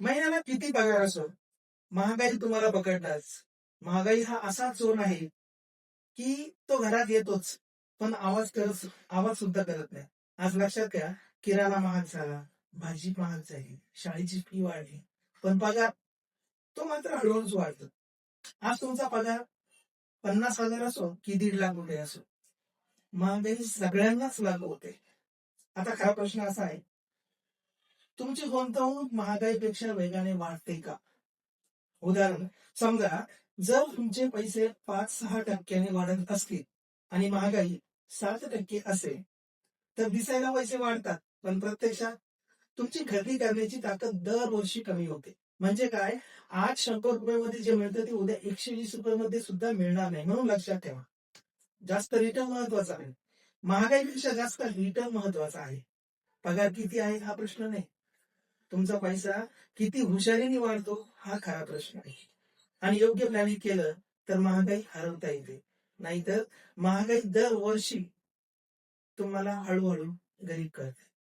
महिन्याला किती पगार असो? महागाई तुम्हाला पकडणार महागाई हा असा चोर आहे की तो घरात येतोच पण आवाज करत आवाज सुद्धा करत नाही. आज लक्षात घ्या किराणा महाग झाला भाजी महाग झाली शाळेची फी वाढली पण पगार तो मात्र हळूहळूच वाढतो. आज तुमचा पगार पन्नास हजार असो की दीड लाख रुपये असो महागाई सगळ्यांनाच लागू होते. आता खरा प्रश्न असा आहे तुमची गुंतवणूक महागाईपेक्षा वेगाने वाढते का? उदाहरण समजा जर तुमचे पैसे पाच सहा टक्क्याने वाढत असतील आणि महागाई सात टक्के असेल तर दिसायला पैसे वाढतात पण प्रत्यक्षात तुमची खरेदी करण्याची ताकद दरवर्षी कमी होते. म्हणजे काय? आज शंभर रुपयामध्ये जे मिळतं ते उद्या एकशे वीस रुपयामध्ये सुद्धा मिळणार नाही म्हणून लक्षात ठेवा. जास्त रिटर्न महत्त्वाचा आहे महागाईपेक्षा जास्त रिटर्न महत्त्वाचा आहे. पगार किती आहे? हा प्रश्न नाही. तुमचा पैसा किती हुशारीने वाढतो हा खरा प्रश्न आहे. आणि योग्य प्लॅनिंग केलं तर महागाई हरवता येते. नाहीतर महागाई दरवर्षी तुम्हाला हळूहळू गरीब करते.